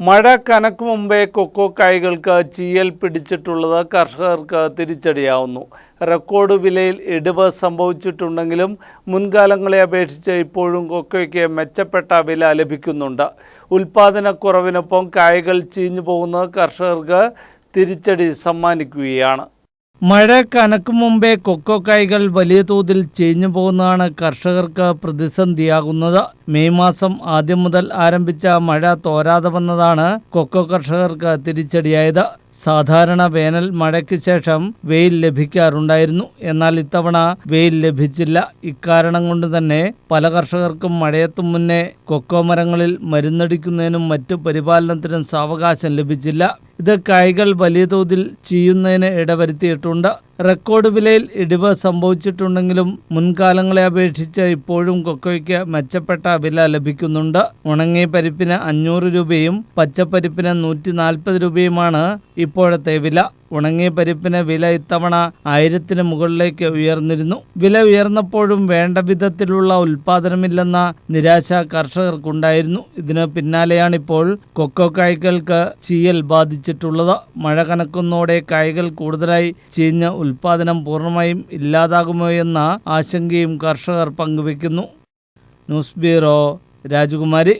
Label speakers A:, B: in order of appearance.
A: മഴ കനക്ക് മുമ്പേ കൊക്കോ കായ്കൾക്ക് ചീയൽ പിടിച്ചിട്ടുള്ളത് കർഷകർക്ക് തിരിച്ചടിയാവുന്നു. റെക്കോർഡ് വിലയിൽ ഇടിവ് സംഭവിച്ചിട്ടുണ്ടെങ്കിലും മുൻകാലങ്ങളെ അപേക്ഷിച്ച് ഇപ്പോഴും കൊക്കോയ്ക്ക് മെച്ചപ്പെട്ട വില ലഭിക്കുന്നുണ്ട്. ഉൽപാദനക്കുറവിനൊപ്പം കായ്കൾ ചീഞ്ഞു പോകുന്നത് കർഷകർക്ക് തിരിച്ചടി സമ്മാനിക്കുകയാണ്. മഴ കനക്കും മുമ്പേ കൊക്കോ കായ്കൾ വലിയ തോതിൽ ചീഞ്ഞു പോകുന്നതാണ് കർഷകർക്ക് പ്രതിസന്ധിയാകുന്നത്. മെയ് മാസം ആദ്യം മുതൽ ആരംഭിച്ച മഴ തോരാതെ വന്നതാണ് കൊക്കോ കർഷകർക്ക് തിരിച്ചടിയായത്. സാധാരണ വേനൽ മഴയ്ക്ക് ശേഷം വെയിൽ ലഭിക്കാറുണ്ടായിരുന്നു. എന്നാൽ ഇത്തവണ വെയിൽ ലഭിച്ചില്ല. ഇക്കാരണം കൊണ്ട് തന്നെ പല കർഷകർക്കും മഴയെത്തും മുന്നേ കൊക്കോ മരങ്ങളിൽ മരുന്നടിക്കുന്നതിനും മറ്റു പരിപാലനത്തിനും സാവകാശം ലഭിച്ചില്ല. ഇത് കായ്കൾ വലിയ തോതിൽ ചെയ്യുന്നതിന് ഇടവരുത്തിയിട്ടുണ്ട്. റെക്കോർഡ് വിലയിൽ ഇടിവ് സംഭവിച്ചിട്ടുണ്ടെങ്കിലും മുൻകാലങ്ങളെ അപേക്ഷിച്ച് ഇപ്പോഴും കൊക്കോയ്ക്ക് മെച്ചപ്പെട്ട വില ലഭിക്കുന്നുണ്ട്. ഉണങ്ങിയ പരിപ്പിന് അഞ്ഞൂറ് രൂപയും പച്ചപ്പരിപ്പിന് നൂറ്റി നാൽപ്പത് രൂപയുമാണ് ഇപ്പോഴത്തെ വില. ഉണങ്ങിയ പരിപ്പിന് വില ഇത്തവണ ആയിരത്തിന് മുകളിലേക്ക് ഉയർന്നിരുന്നു. വില ഉയർന്നപ്പോഴും വേണ്ട വിധത്തിലുള്ള ഉൽപാദനമില്ലെന്ന നിരാശ കർഷകർക്കുണ്ടായിരുന്നു. ഇതിന് പിന്നാലെയാണിപ്പോൾ കൊക്കോ കായ്കൾക്ക് ചീയൽ ബാധിച്ചിട്ടുള്ളത്. മഴ കനക്കുന്നതോടെ കായ്കൾ കൂടുതലായി ചീഞ്ഞ് ഉൽപാദനം പൂർണമായും ഇല്ലാതാകുമോ എന്ന ആശങ്കയും കർഷകർ പങ്കുവയ്ക്കുന്നു. ന്യൂസ് ബ്യൂറോ രാജകുമാരി.